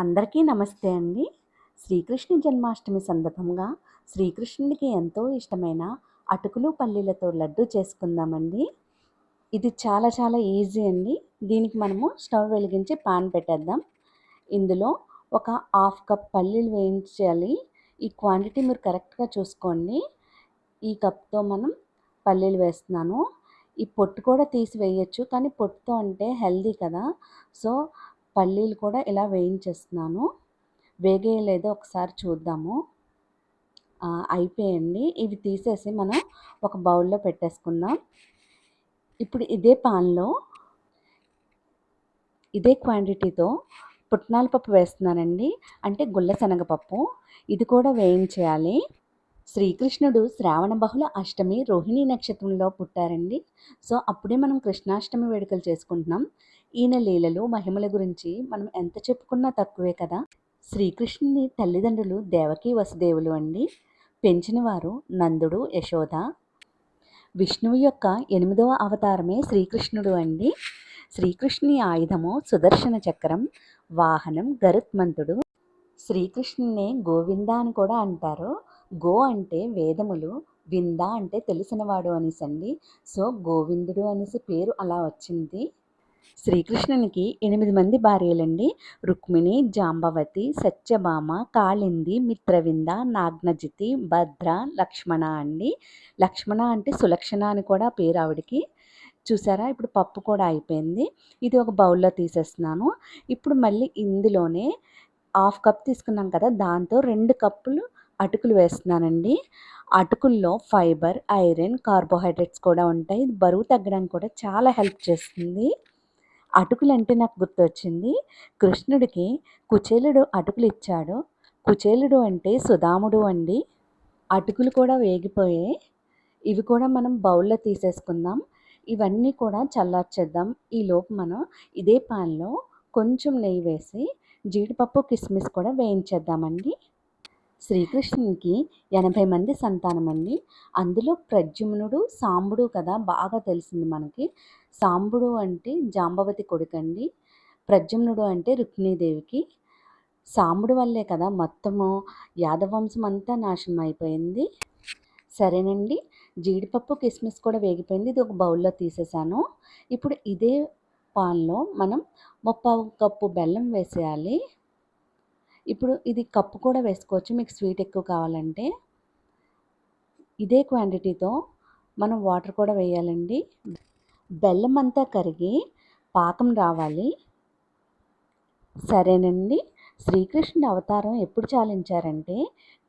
అందరికీ నమస్తే అండి. శ్రీకృష్ణ జన్మాష్టమి సందర్భంగా శ్రీకృష్ణుడికి ఎంతో ఇష్టమైన అటుకులు పల్లీలతో లడ్డు చేసుకుందామండి. ఇది చాలా చాలా ఈజీ అండి. దీనికి మనము స్టవ్ వెలిగించి పాన్ పెట్టేద్దాం. ఇందులో ఒక హాఫ్ కప్ పల్లీలు వేయించాలి. ఈ క్వాంటిటీ మీరు కరెక్ట్గా చూసుకోండి. ఈ కప్తో మనం పల్లీలు వేస్తున్నాను. ఈ పొట్టు కూడా తీసి వేయచ్చు. కానీ పొట్టుతో అంటే హెల్దీ కదా. సో పల్లీలు కూడా ఇలా వేయించేస్తున్నాను. వేగేయలేదో ఒకసారి చూద్దాము. అయిపోయండి. ఇవి తీసేసి మనం ఒక బౌల్లో పెట్టేసుకుందాం. ఇప్పుడు ఇదే పాన్లో ఇదే క్వాంటిటీతో పుట్నాల పప్పు వేస్తున్నానండి. అంటే గుల్ల శనగపప్పు ఇది కూడా వేయించేయాలి. శ్రీకృష్ణుడు శ్రావణ బహుళ అష్టమి రోహిణి నక్షత్రంలో పుట్టారండి. సో అప్పుడే మనం కృష్ణాష్టమి వేడుకలు చేసుకుంటున్నాం. ఈయన లీలలు మహిమల గురించి మనం ఎంత చెప్పుకున్నా తక్కువే కదా? శ్రీకృష్ణుని తల్లిదండ్రులు దేవకీ వసుదేవులు అండి. పెంచిన వారు నందుడు యశోద. విష్ణువు యొక్క ఎనిమిదవ అవతారమే శ్రీకృష్ణుడు అండి. శ్రీకృష్ణుని ఆయుధము సుదర్శన చక్రం వాహనం గరుత్మంతుడు. శ్రీకృష్ణునే గోవింద అని కూడా అంటారు. గో అంటే వేదములు వింద అంటే తెలిసినవాడు అనేసండి. సో గోవిందుడు అనేసి పేరు అలా వచ్చింది. శ్రీకృష్ణునికి ఎనిమిది మంది భార్యలండి. రుక్మిణి జాంబవతి సత్యభామ కాళింది మిత్రవింద నాగ్నజితి భద్ర లక్ష్మణ అండి. లక్ష్మణ అంటే సులక్షణ అని కూడా పేరు ఆవిడికి. చూసారా? ఇప్పుడు పప్పు కూడా అయిపోయింది. ఇది ఒక బౌల్లో తీసేస్తున్నాను. ఇప్పుడు మళ్ళీ ఇందులోనే హాఫ్ కప్ తీసుకున్నాం కదా దాంతో రెండు కప్పులు అటుకులు వేస్తున్నానండి. అటుకుల్లో ఫైబర్ ఐరన్ కార్బోహైడ్రేట్స్ కూడా ఉంటాయి. బరువు తగ్గడానికి కూడా చాలా హెల్ప్ చేస్తుంది. అటుకులు అంటే నాకు గుర్తొచ్చింది. కృష్ణుడికి కుచేలుడు అటుకులు ఇచ్చాడు కుచేలుడు అంటే సుధాముడు అండి. అటుకులు కూడా వేగిపోయాయి. ఇవి కూడా మనం బౌల్లో తీసేసుకుందాం. ఇవన్నీ కూడా చల్లార్చేద్దాం. ఈలోపు మనం ఇదే పాన్లో కొంచెం నెయ్యి వేసి జీడిపప్పు కిస్మిస్ కూడా వేయించేద్దామండి. శ్రీకృష్ణునికి ఎనభై మంది సంతానం అండి అందులో ప్రద్యుమ్నుడు సాంబుడు కదా బాగా తెలిసింది మనకి. సాంబుడు అంటే జాంబవతి కొడుకండి. ప్రద్యుమ్నుడు అంటే రుక్మిణీదేవికి. సాంబుడు వల్లే కదా మొత్తము యాదవంశం అంతా నాశనం అయిపోయింది. సరేనండి. జీడిపప్పు కిస్మిస్ కూడా వేగిపోయింది. ఇది ఒక బౌల్లో తీసేసాను ఇప్పుడు ఇదే పాన్లో మనం ముప్పావు కప్పు బెల్లం వేసేయాలి. ఇప్పుడు ఇది కప్పు కూడా వేసుకోవచ్చు. మీకు స్వీట్ ఎక్కువ కావాలంటే. ఇదే క్వాంటిటీతో మనం వాటర్ కూడా వేయాలండి. బెల్లం అంతా కరిగి పాకం రావాలి. సరేనండి. శ్రీకృష్ణుడి అవతారం ఎప్పుడు చాలించారంటే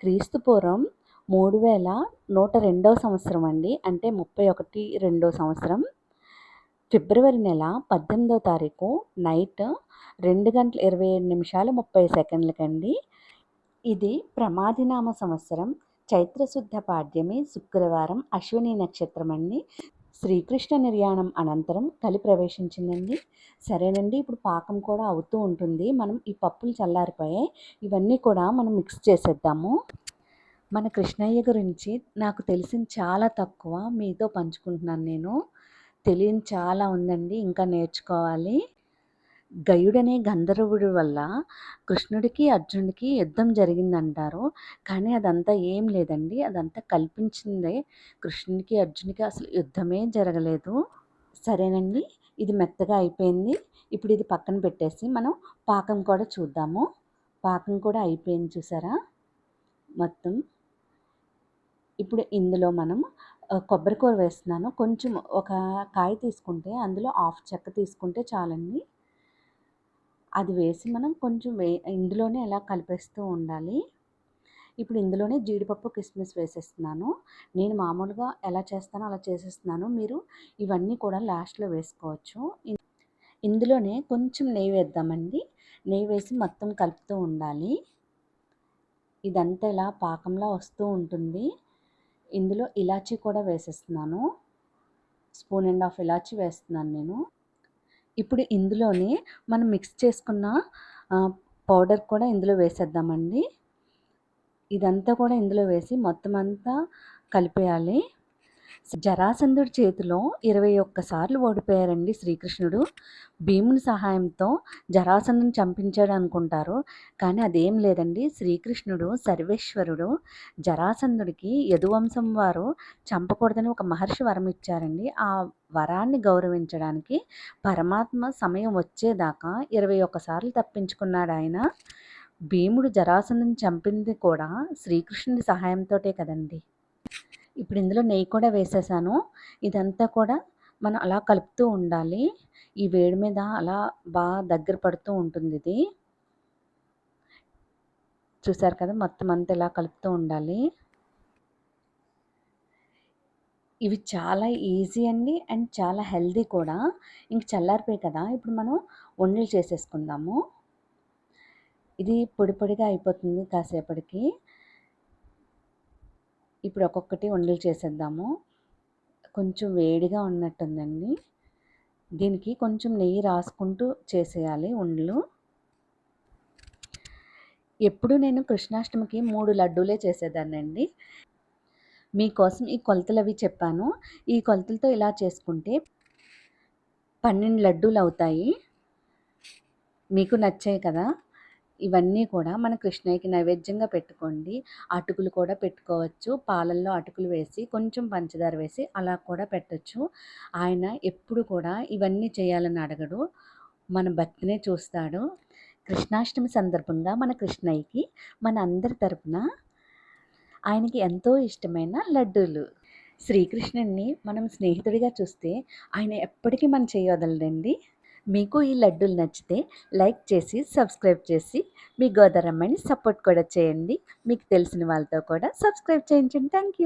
క్రీస్తు పూర్వం మూడు వేల నూట రెండవ సంవత్సరం అండి. అంటే ముప్పై ఒకటి రెండో సంవత్సరం. ఫిబ్రవరి నెల పద్దెనిమిదో తారీఖు నైట్ రెండు గంటల ఇరవై ఏడు నిమిషాలు ముప్పై సెకండ్లకండి. ఇది ప్రమాదినామ సంవత్సరం. చైత్రశుద్ధ పాడ్యమి శుక్రవారం అశ్విని నక్షత్రం అండి. శ్రీకృష్ణ నిర్యాణం అనంతరం కలి ప్రవేశించిందండి. సరేనండి ఇప్పుడు పాకం కూడా అవుతూ ఉంటుంది. మనం ఈ పప్పులు చల్లారిపోయాయి. ఇవన్నీ కూడా మనం మిక్స్ చేసేద్దాము. మన కృష్ణయ్య గురించి నాకు తెలిసిన చాలా తక్కువ మీతో పంచుకుంటున్నాను నేను. తెలియని చాలా ఉందండి. ఇంకా నేర్చుకోవాలి. గయుడనే గంధర్వుడి వల్ల కృష్ణుడికి అర్జునుడికి యుద్ధం జరిగిందంటారు. కానీ అదంతా ఏం లేదండి. అదంతా కల్పించిందే కృష్ణుడికి అర్జునికి అసలు యుద్ధమే జరగలేదు. సరేనండి. ఇది మెత్తగా అయిపోయింది. ఇప్పుడు ఇది పక్కన పెట్టేసి మనం పాకం కూడా చూద్దాము. పాకం కూడా అయిపోయింది చూసారా? మొత్తం. ఇప్పుడు ఇందులో మనం కొబ్బరికూర వేస్తున్నాను. కొంచెం ఒక కాయ తీసుకుంటే అందులో హాఫ్ చెక్క తీసుకుంటే చాలండి. అది వేసి మనం కొంచెం వే ఇందులోనే ఎలా కలిపేస్తూ ఉండాలి. ఇప్పుడు ఇందులోనే జీడిపప్పు కిస్మిస్ వేసేస్తున్నాను. నేను మామూలుగా ఎలా చేస్తానో అలా చేసేస్తున్నాను. మీరు ఇవన్నీ కూడా లాస్ట్లో వేసుకోవచ్చు. ఇందులోనే కొంచెం నెయ్యి వేద్దామండి. నెయ్యి వేసి మొత్తం కలుపుతూ ఉండాలి. ఇదంతా ఇలా పాకంలా వస్తూ ఉంటుంది. ఇందులో ఇలాచీ కూడా వేసేస్తున్నాను. స్పూన్ అండ్ హాఫ్ ఇలాచీ వేస్తున్నాను నేను. ఇప్పుడు ఇందులోనే మనం మిక్స్ చేసుకున్న పౌడర్ కూడా ఇందులో వేసేద్దామండి. ఇదంతా కూడా ఇందులో వేసి మొత్తం అంతా కలిపేయాలి. జరాసంధుడి చేతిలో ఇరవై ఒక్కసార్లు ఓడిపోయారండి శ్రీకృష్ణుడు. భీముని సహాయంతో జరాసంధుని చంపించాడు అనుకుంటారు. కానీ అదేం లేదండి. శ్రీకృష్ణుడు సర్వేశ్వరుడు జరాసంధుడికి యదువంశం వారు చంపకూడదని ఒక మహర్షి వరం ఇచ్చారండి. ఆ వరాన్ని గౌరవించడానికి పరమాత్మ సమయం వచ్చేదాకా ఇరవై ఒక్కసార్లు తప్పించుకున్నాడు ఆయన. భీముడు జరాసంధుని చంపింది కూడా శ్రీకృష్ణుడి సహాయంతోటే కదండి. ఇప్పుడు ఇందులో నెయ్యి కూడా వేసేసాను. ఇదంతా కూడా మనం అలా కలుపుతూ ఉండాలి. ఈ వేడి మీద అలా బాగా దగ్గర పడుతూ ఉంటుంది ఇది. చూసారు కదా మొత్తం అంతా ఇలా కలుపుతూ ఉండాలి. ఇవి చాలా ఈజీ అండి అండ్ చాలా హెల్దీ కూడా. ఇంక చల్లారిపోయి కదా ఇప్పుడు మనం వండలు చేసేసుకుందాము. ఇది పొడి పొడిగా అయిపోతుంది కాసేపటికి. ఇప్పుడు ఒక్కొక్కటి వండలు చేసేద్దాము. కొంచెం వేడిగా ఉన్నట్టుందండి. దీనికి కొంచెం నెయ్యి రాసుకుంటూ చేసేయాలి ఉండలు ఎప్పుడు నేను కృష్ణాష్టమికి మూడు లడ్డూలే చేసేదాన్నండి. మీకోసం ఈ కొలతలు అవి చెప్పాను. ఈ కొలతలతో ఇలా చేసుకుంటే పన్నెండు లడ్డూలు అవుతాయి మీకు నచ్చాయి కదా? ఇవన్నీ కూడా మన కృష్ణయ్యకి నైవేద్యంగా పెట్టుకోండి. అటుకులు కూడా పెట్టుకోవచ్చు. పాలల్లో అటుకులు వేసి కొంచెం పంచదార వేసి అలా కూడా పెట్టచ్చు. ఆయన ఎప్పుడు కూడా ఇవన్నీ చేయాలని అడగడు. మన భక్తినే చూస్తాడు. కృష్ణాష్టమి సందర్భంగా మన కృష్ణయ్యకి మన అందరి తరపున ఆయనకి ఎంతో ఇష్టమైన లడ్డూలు. శ్రీకృష్ణుణ్ణి మనం స్నేహితుడిగా చూస్తే ఆయన ఎప్పటికీ మన చేయవదలదండి మీకు ఈ లడ్డూలు నచ్చితే లైక్ చేసి సబ్స్క్రైబ్ చేసి మీ గోదారమ్మని సపోర్ట్ కూడా చేయండి. మీకు తెలిసిన వాళ్ళతో కూడా సబ్స్క్రైబ్ చేయించండి. Thank you